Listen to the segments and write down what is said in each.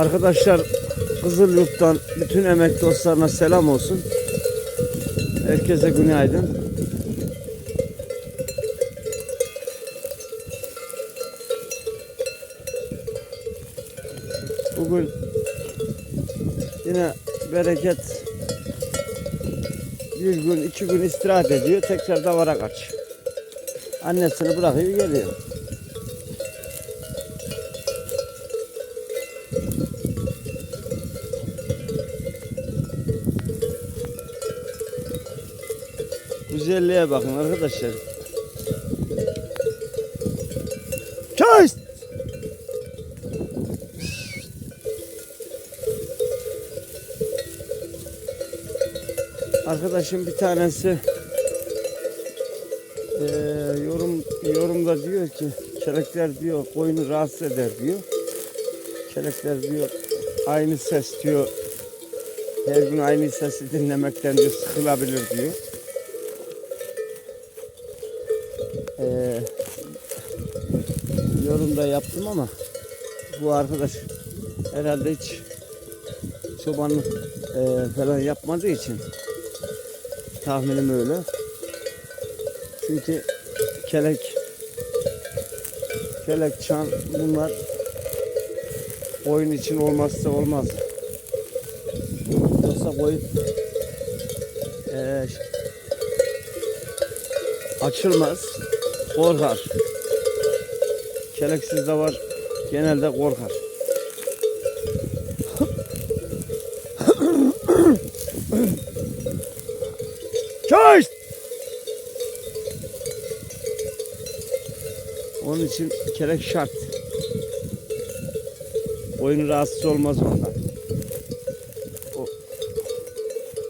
Arkadaşlar Kızılyurt'tan bütün emek dostlarına selam olsun. Herkese günaydın. Bugün yine bereket bir gün iki gün istirahat ediyor. Tekrar davara kaç. Annesini bırakıyor geliyor. Güzelliğe bakın arkadaşlar. Çay! Arkadaşım bir tanesi eee, yorum yorumda diyor ki kelekler diyor koyunu rahatsız eder diyor. Kelekler diyor aynı ses diyor her gün aynı sesi dinlemekten diyor sıkılabilir diyor. Yorumda yaptım ama bu arkadaş herhalde hiç çobanlık eee, falan yapmadığı için tahminim öyle. Çünkü kelek kelek çan bunlar oyun için olmazsa olmaz. Yoksa koyun eee, açılmaz, korkar. Keleksiz de var, genelde korkar. Çay! Onun için kelek şart. Oyunu rahatsız olmaz ondan. O,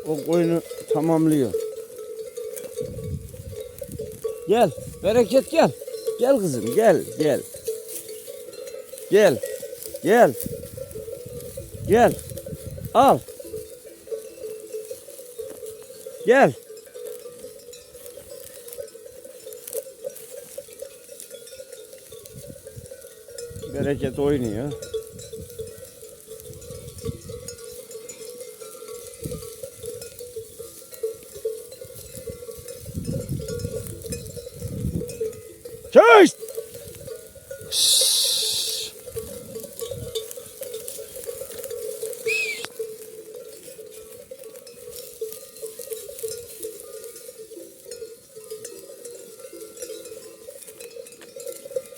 o oyunu tamamlıyor. Gel, bereket gel. Gel kızım, gel, gel. Gel, gel. Gel. Al. Gel. Bereket oynuyor. Çöş!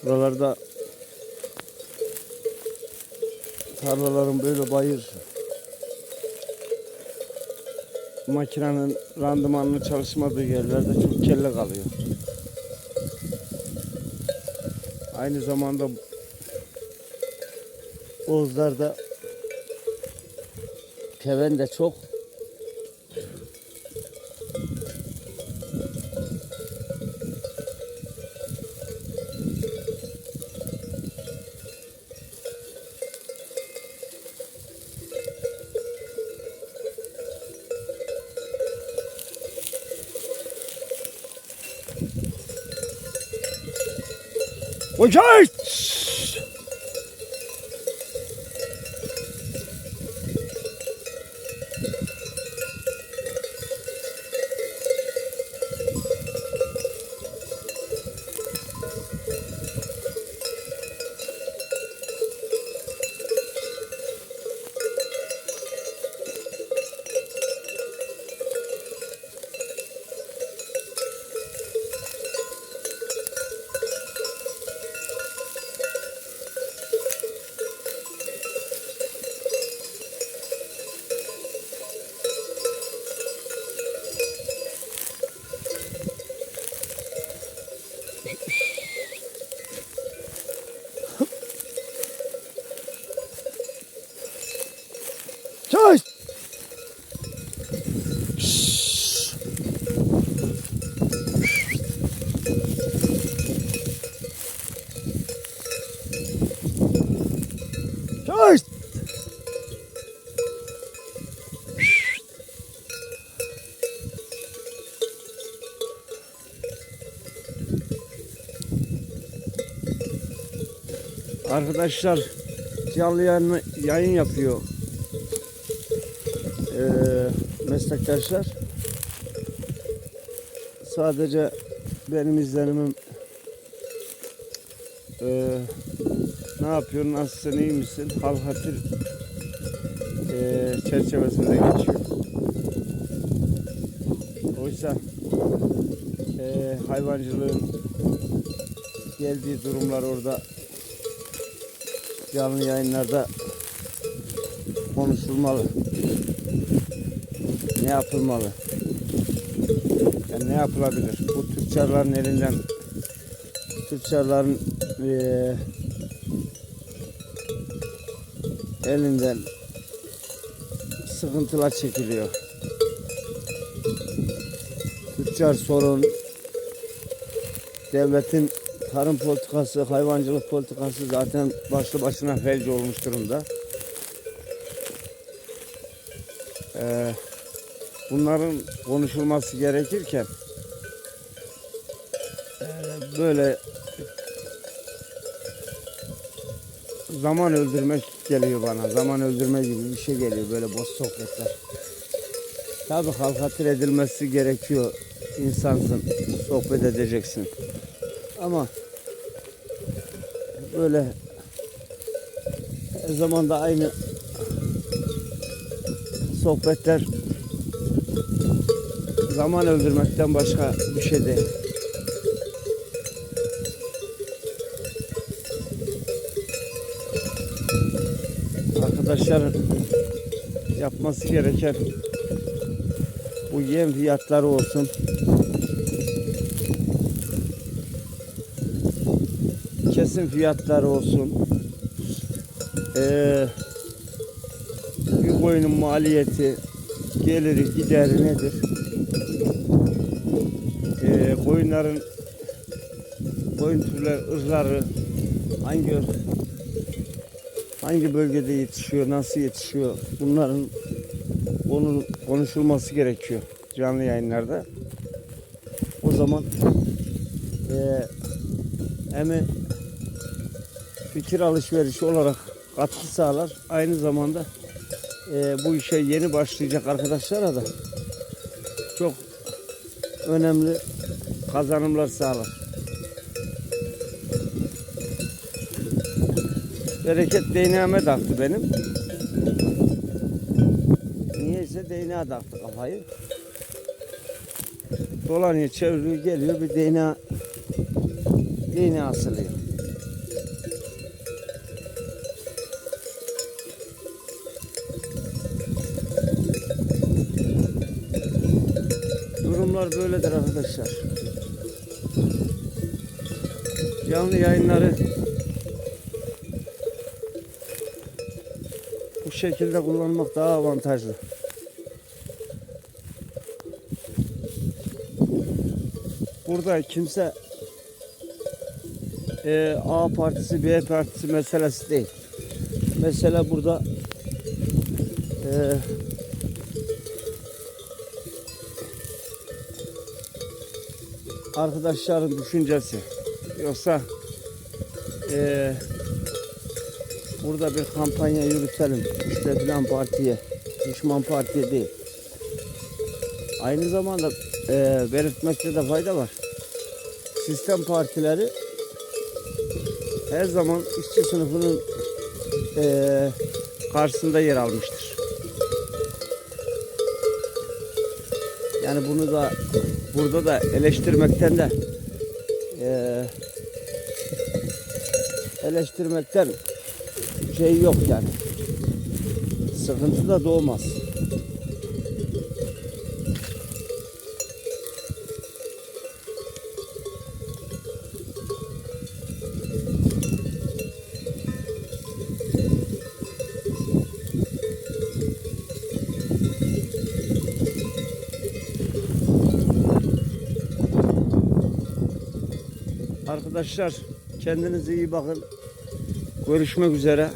Buralarda tarlaların böyle bayır makinenin randımanlı çalışmadığı yerlerde çok kelle kalıyor. Aynı zamanda Oğuzlarda keven de çok. Wait, Charles! Arkadaşlar canlı yayın, yayın yapıyor ee, meslektaşlar. Sadece benim izlenimim ee, ne yapıyorsun, nasılsın, iyi misin? Hal hatır ee, çerçevesinde geçiyor. Oysa ee, hayvancılığın geldiği durumlar orada canlı yayınlarda konuşulmalı. Ne yapılmalı? Yani ne yapılabilir? Bu tüccarların elinden tüccarların eee elinden sıkıntılar çekiliyor. Tüccar sorun, devletin tarım politikası, hayvancılık politikası zaten başlı başına felç olmuş durumda. Ee, bunların konuşulması gerekirken e, böyle zaman öldürmek geliyor bana. Zaman öldürme gibi bir şey geliyor böyle boş sohbetler. Tabii halk hatır edilmesi gerekiyor. İnsansın, sohbet edeceksin. Ama böyle her zaman da aynı sohbetler zaman öldürmekten başka bir şey değil. Arkadaşlar yapması gereken bu yem fiyatları olsun. Kesim fiyatları olsun. Ee, bir koyunun maliyeti, geliri, gideri nedir? Ee, koyunların koyun türleri, ırkları hangi hangi bölgede yetişiyor, nasıl yetişiyor? Bunların onun konuşulması gerekiyor canlı yayınlarda. O zaman eee hem fikir alışverişi olarak katkı sağlar. Aynı zamanda eee, bu işe yeni başlayacak arkadaşlara da çok önemli kazanımlar sağlar. Bereket değneğime taktı benim. Niyeyse değneğe taktı kafayı. Dolanıyor, çeviriyor, geliyor bir değneğe değneğe asılıyor. Durumlar böyledir arkadaşlar. Canlı yayınları bu şekilde kullanmak daha avantajlı. Burada kimse e, A partisi B partisi meselesi değil. Mesela burada e, arkadaşların düşüncesi yoksa e, burada bir kampanya yürütelim işte filan partiye düşman partiye değil. Aynı zamanda e, belirtmekte de fayda var. Sistem partileri her zaman işçi sınıfının e, karşısında yer almıştır. Yani bunu da burada da eleştirmekten de e, eleştirmekten şey yok yani. Sıkıntı da doğmaz. Arkadaşlar kendinize iyi bakın. Görüşmek üzere.